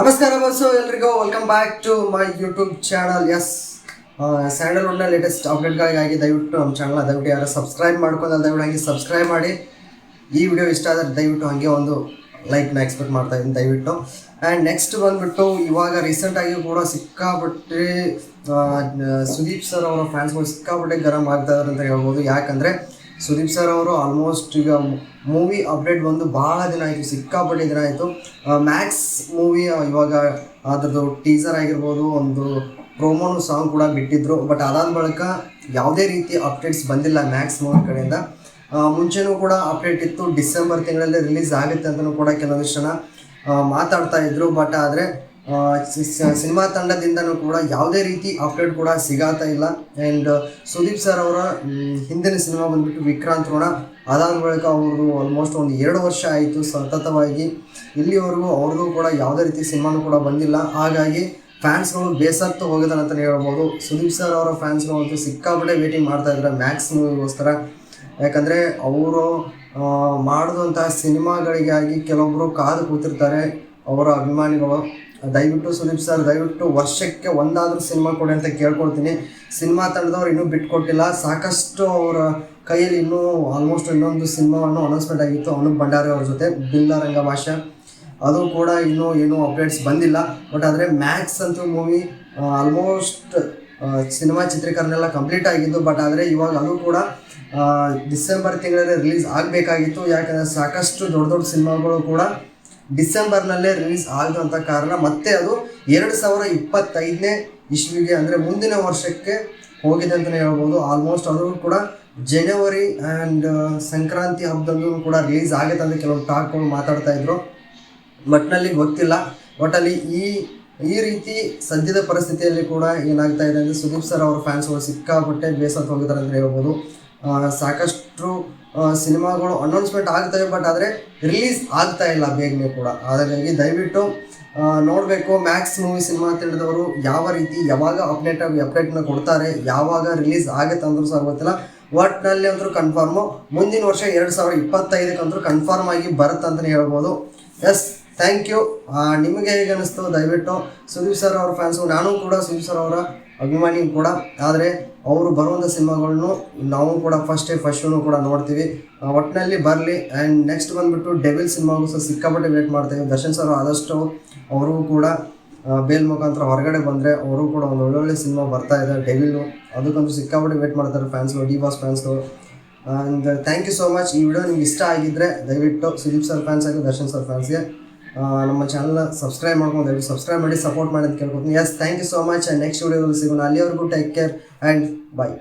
ನಮಸ್ಕಾರ ಬಸ್ಸು ಎಲ್ರಿಗೂ welcome back to my YouTube channel yes ಸ್ಯಾಂಡಲ್ವುಡ್ನ latest ಅಪ್ಡೇಟ್ಗಳಿಗಾಗಿ ದಯವಿಟ್ಟು ನಮ್ಮ ಚಾನಲ್ ದಯವಿಟ್ಟು ಯಾರು ಸಬ್ಸ್ಕ್ರೈಬ್ ಮಾಡ್ಕೊಂಡು ದಯವಿಟ್ಟು ಹಾಗೆ ಸಬ್ಸ್ಕ್ರೈಬ್ ಮಾಡಿ. ಈ ವಿಡಿಯೋ ಇಷ್ಟ ಆದರೆ ದಯವಿಟ್ಟು ಹಾಗೆ ಒಂದು ಲೈಕ್ನ ಎಕ್ಸ್ಪೆಕ್ಟ್ ಮಾಡ್ತಾ ಇದ್ದೀನಿ ದಯವಿಟ್ಟು. ಆ್ಯಂಡ್ ನೆಕ್ಸ್ಟ್ ಬಂದುಬಿಟ್ಟು ಇವಾಗ ರೀಸೆಂಟಾಗಿ ಕೂಡ ಸಿಕ್ಕಾಪಟ್ಟೆ ಸುದೀಪ್ ಸರ್ ಅವರ ಫ್ಯಾನ್ಸ್ಗಳು ಸಿಕ್ಕಾಪಟ್ಟೆ ಗರಂ ಆಗ್ತಾ ಇದ್ದಾರೆ ಅಂತ ಹೇಳ್ಬೋದು. ಯಾಕಂದರೆ ಸುದೀಪ್ ಸರ್ ಅವರು ಆಲ್ಮೋಸ್ಟ್ ಈಗ ಮೂವಿ ಅಪ್ಡೇಟ್ ಬಂದು ಭಾಳ ದಿನ ಆಯಿತು, ಸಿಕ್ಕಾಪಟ್ಟೆ ದಿನ ಆಯಿತು. ಮ್ಯಾಕ್ಸ್ ಮೂವಿ ಇವಾಗ ಅದರದ್ದು ಟೀಸರ್ ಆಗಿರ್ಬೋದು, ಒಂದು ಪ್ರೋಮೋನು ಸಾಂಗ್ ಕೂಡ ಬಿಟ್ಟಿದ್ರು. ಬಟ್ ಅದಾದ ಬಳಿಕ ಯಾವುದೇ ರೀತಿ ಅಪ್ಡೇಟ್ಸ್ ಬಂದಿಲ್ಲ ಮ್ಯಾಕ್ಸ್ ಮೂವಿ ಕಡೆಯಿಂದ. ಮುಂಚೆನೂ ಕೂಡ ಅಪ್ಡೇಟ್ ಇತ್ತು. ಡಿಸೆಂಬರ್ ತಿಂಗಳಲ್ಲಿ ರಿಲೀಸ್ ಆಗುತ್ತೆ ಅಂತಲೂ ಕೂಡ ಕೆಲವೊಂದಿಷ್ಟು ಜನ ಮಾತಾಡ್ತಾ ಇದ್ರು. ಬಟ್ ಆದರೆ ಸಿನಿಮಾ ತಂಡದಿಂದನೂ ಕೂಡ ಯಾವುದೇ ರೀತಿ ಅಪ್ಡೇಟ್ ಕೂಡ ಸಿಗಾತಾ ಇಲ್ಲ. ಆ್ಯಂಡ್ ಸುದೀಪ್ ಸರ್ ಅವರ ಹಿಂದಿನ ಸಿನಿಮಾ ಬಂದ್ಬಿಟ್ಟು ವಿಕ್ರಾಂತ್ ಋಣ ಅದಾದ ಬಳಿಕ ಅವರು ಆಲ್ಮೋಸ್ಟ್ ಒಂದು ಎರಡು ವರ್ಷ ಆಯಿತು ಸತತವಾಗಿ. ಇಲ್ಲಿವರೆಗೂ ಅವ್ರದ್ದು ಕೂಡ ಯಾವುದೇ ರೀತಿ ಸಿನಿಮಾನೂ ಕೂಡ ಬಂದಿಲ್ಲ. ಹಾಗಾಗಿ ಫ್ಯಾನ್ಸ್ಗಳು ಬೇಸತ್ತು ಹೋಗಿದ್ದಾರೆ ಅಂತಲೇ ಹೇಳ್ಬೋದು. ಸುದೀಪ್ ಸರ್ ಅವರ ಫ್ಯಾನ್ಸ್ಗಳು ಅಂತೂ ಸಿಕ್ಕಾಪಟ್ಟೆ ವೇಟಿಂಗ್ ಮಾಡ್ತಾ ಇದ್ದಾರೆ ಮ್ಯಾಕ್ಸ್ ಮೂವಿಗೋಸ್ಕರ ಯಾಕಂದರೆ ಅವರು ಮಾಡಿದಂತಹ ಸಿನಿಮಾಗಳಿಗಾಗಿ ಕೆಲವೊಬ್ಬರು ಕಾದು ಕೂತಿರ್ತಾರೆ ಅವರ ಅಭಿಮಾನಿಗಳು. ದಯವಿಟ್ಟು ಸುದೀಪ್ ಸರ್, ದಯವಿಟ್ಟು ವರ್ಷಕ್ಕೆ ಒಂದಾದರೂ ಸಿನಿಮಾ ಕೊಡಿ ಅಂತ ಕೇಳ್ಕೊಳ್ತೀನಿ. ಸಿನಿಮಾ ತಂಡದವ್ರು ಇನ್ನೂ ಬಿಟ್ಕೊಟ್ಟಿಲ್ಲ ಸಾಕಷ್ಟು ಅವರ ಕೈಯಲ್ಲಿ ಇನ್ನೂ ಆಲ್ಮೋಸ್ಟ್ ಇನ್ನೊಂದು ಸಿನಿಮಾವನ್ನು ಅನೌನ್ಸ್ಮೆಂಟ್ ಆಗಿತ್ತು. ಅನೂಪ್ ಭಂಡಾರಿ ಅವ್ರ ಜೊತೆ ಬಿಲ್ಲ ರಂಗ ಭಾಷೆ ಅದು ಕೂಡ ಇನ್ನೂ ಏನೂ ಅಪ್ಡೇಟ್ಸ್ ಬಂದಿಲ್ಲ. ಬಟ್ ಆದರೆ ಮ್ಯಾಕ್ಸ್ ಅಂತೂ ಮೂವಿ ಆಲ್ಮೋಸ್ಟ್ ಸಿನಿಮಾ ಚಿತ್ರೀಕರಣ ಕಂಪ್ಲೀಟ್ ಆಗಿದ್ದು. ಬಟ್ ಆದರೆ ಇವಾಗ ಅದು ಕೂಡ ಡಿಸೆಂಬರ್ ತಿಂಗಳಲ್ಲಿ ರಿಲೀಸ್ ಆಗಬೇಕಾಗಿತ್ತು. ಯಾಕಂದರೆ ಸಾಕಷ್ಟು ದೊಡ್ಡ ದೊಡ್ಡ ಸಿನಿಮಾಗಳು ಕೂಡ ಡಿಸೆಂಬರ್ನಲ್ಲೇ ರಿಲೀಸ್ ಆಗದಂಥ ಕಾರಣ ಮತ್ತೆ ಅದು ಎರಡು ಸಾವಿರ ಇಪ್ಪತ್ತೈದನೇ ಇಸ್ವಿಗೆ ಅಂದರೆ ಮುಂದಿನ ವರ್ಷಕ್ಕೆ ಹೋಗಿದೆ ಅಂತಲೇ ಹೇಳ್ಬೋದು. ಆಲ್ಮೋಸ್ಟ್ ಅದು ಕೂಡ ಜನವರಿ ಆ್ಯಂಡ್ ಸಂಕ್ರಾಂತಿ ಹಬ್ಬದಂದು ಕೂಡ ರಿಲೀಸ್ ಆಗುತ್ತೆ ಅಂತ ಕೆಲವು ಟಾಕ್ಗಳು ಮಾತಾಡ್ತಾ ಇದ್ರು. ಬಟ್ನಲ್ಲಿ ಗೊತ್ತಿಲ್ಲ. ಒಟ್ಟಲ್ಲಿ ಈ ಈ ರೀತಿ ಸದ್ಯದ ಪರಿಸ್ಥಿತಿಯಲ್ಲಿ ಕೂಡ ಏನಾಗ್ತಾ ಇದೆ ಅಂದರೆ ಸುದೀಪ್ ಸರ್ ಅವರ ಫ್ಯಾನ್ಸ್ಗಳು ಸಿಕ್ಕಾಪಟ್ಟೆ ಬೇಸತ್ತು ಹೋಗಿದ್ದಾರೆ ಅಂತ ಹೇಳ್ಬೋದು. ಆ, ಸಾಕಷ್ಟು ಸಿನಿಮಾಗಳು ಅನೌನ್ಸ್ಮೆಂಟ್ ಆಗ್ತವೆ ಬಟ್ ಆದರೆ ರಿಲೀಸ್ ಆಗ್ತಾ ಇಲ್ಲ ಬೇಗನೆ ಕೂಡ. ಹಾಗಾಗಿ ದಯವಿಟ್ಟು ನೋಡಬೇಕು ಮ್ಯಾಕ್ಸ್ ಮೂವಿ ಸಿನಿಮಾ ತಿಳಿದವರು ಯಾವ ರೀತಿ, ಯಾವಾಗ ಅಪ್ಡೇಟ್ ಅಪ್ಡೇಟ್ನ ಕೊಡ್ತಾರೆ, ಯಾವಾಗ ರಿಲೀಸ್ ಆಗುತ್ತೆ ಅಂದ್ರೂ ಸಹ ಗೊತ್ತಿಲ್ಲ. ಒಟ್ಟಿನಲ್ಲಿ ಅಂತೂ ಕನ್ಫರ್ಮು ಮುಂದಿನ ವರ್ಷ ಎರಡು ಸಾವಿರದ ಇಪ್ಪತ್ತೈದಕ್ಕಂತೂ ಕನ್ಫರ್ಮ್ ಆಗಿ ಬರುತ್ತೆ ಅಂತಲೇ ಹೇಳ್ಬೋದು. ಎಸ್ ಥ್ಯಾಂಕ್ ಯು ನಿಮಗೆ ಹೇಗೆ ಅನಿಸ್ತು? ದಯವಿಟ್ಟು ಸುದೀಪ್ ಸರ್ ಅವ್ರ ಫ್ಯಾನ್ಸು ನಾನು ಕೂಡ ಸುದೀಪ್ ಸರ್ ಅವರ ಅಭಿಮಾನಿ ಕೂಡ, ಆದರೆ ಅವರು ಬರುವಂಥ ಸಿನಿಮಾಗಳನ್ನು ನಾವು ಕೂಡ ಫಸ್ಟ್ ಫಸ್ಟ್ ಶೋನು ಕೂಡ ನೋಡ್ತೀವಿ. ಒಟ್ಟಿನಲ್ಲಿ ಬರಲಿ ಆ್ಯಂಡ್ ನೆಕ್ಸ್ಟ್ ಬಂದುಬಿಟ್ಟು ಡೆವಿಲ್ ಸಿನಿಮಾಗೂ ಸಹ ಸಿಕ್ಕಾಪಟ್ಟೆ ವೇಟ್ ಮಾಡ್ತೇವೆ. ದರ್ಶನ್ ಸರ್ ಆದಷ್ಟು ಅವರು ಕೂಡ ಬೇಲ್ ಮುಖಾಂತರ ಹೊರಗಡೆ ಬಂದರೆ ಅವರು ಕೂಡ ಒಂದು ಒಳ್ಳೊಳ್ಳೆ ಸಿನಿಮಾ ಬರ್ತಾ ಇದೆ ಡೆವಿಲು ಅದಕ್ಕಂತೂ ಸಿಕ್ಕಾಪಟ್ಟೆ ವೇಟ್ ಮಾಡ್ತಾರೆ ಫ್ಯಾನ್ಸ್ಗಳು D boss ಫ್ಯಾನ್ಸ್ಗಳು and thank you so much ಈ ವಿಡಿಯೋ ನಿಮ್ಗೆ ಇಷ್ಟ ಆಗಿದ್ದರೆ ದಯವಿಟ್ಟು ಸುದೀಪ್ ಸರ್ ಫ್ಯಾನ್ಸ್ ಆಗಿ ದರ್ಶನ್ ಸರ್ ಫ್ಯಾನ್ಸ್ಗೆ ನಮ್ಮ ಚಾನಲ್ನ ಸಬ್ಸ್ಕ್ರೈಬ್ ಮಾಡ್ಕೊಂಡು ದಯವಿಟ್ಟು ಸಬ್ಸ್ಕ್ರೈಬ್ ಮಾಡಿ ಸಪೋರ್ಟ್ ಮಾಡಿ ಅಂತ ಕೇಳ್ಕೊತೀನಿ. Yes thank you so much next ವಿಡಿಯೋದಲ್ಲಿ ಸಿಗೋಣ. ಅಲ್ಲಿವರೆಗೂ ಟೇಕ್ ಕೇರ್ ಆ್ಯಂಡ್ ಬಾಯ್